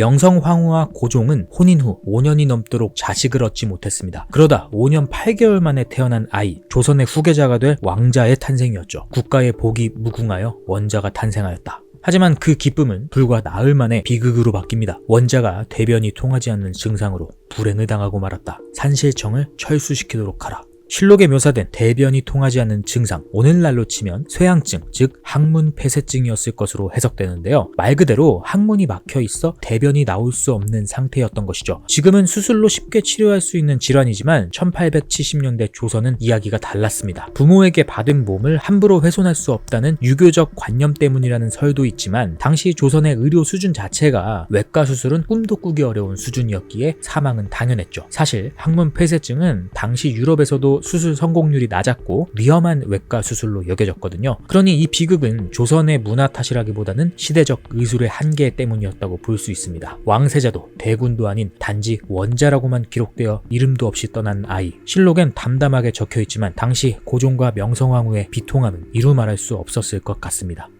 명성황후와 고종은 혼인 후 5년이 넘도록 자식을 얻지 못했습니다. 그러다 5년 8개월 만에 태어난 아이, 조선의 후계자가 될 왕자의 탄생이었죠. 국가의 복이 무궁하여 원자가 탄생하였다. 하지만 그 기쁨은 불과 나흘 만에 비극으로 바뀝니다. 원자가 대변이 통하지 않는 증상으로 불행을 당하고 말았다. 산실청을 철수시키도록 하라. 실록에 묘사된 대변이 통하지 않는 증상, 오늘날로 치면 쇠양증, 즉 항문 폐쇄증이었을 것으로 해석되는데요. 말 그대로 항문이 막혀 있어 대변이 나올 수 없는 상태였던 것이죠. 지금은 수술로 쉽게 치료할 수 있는 질환이지만 1870년대 조선은 이야기가 달랐습니다. 부모에게 받은 몸을 함부로 훼손할 수 없다는 유교적 관념 때문이라는 설도 있지만 당시 조선의 의료 수준 자체가 외과 수술은 꿈도 꾸기 어려운 수준이었기에 사망은 당연했죠. 사실 항문 폐쇄증은 당시 유럽에서도 수술 성공률이 낮았고 위험한 외과 수술로 여겨졌거든요. 그러니 이 비극은 조선의 문화 탓이라기보다는 시대적 의술의 한계 때문이었다고 볼 수 있습니다. 왕세자도 대군도 아닌 단지 원자라고만 기록되어 이름도 없이 떠난 아이. 실록엔 담담하게 적혀 있지만 당시 고종과 명성황후의 비통함은 이루 말할 수 없었을 것 같습니다.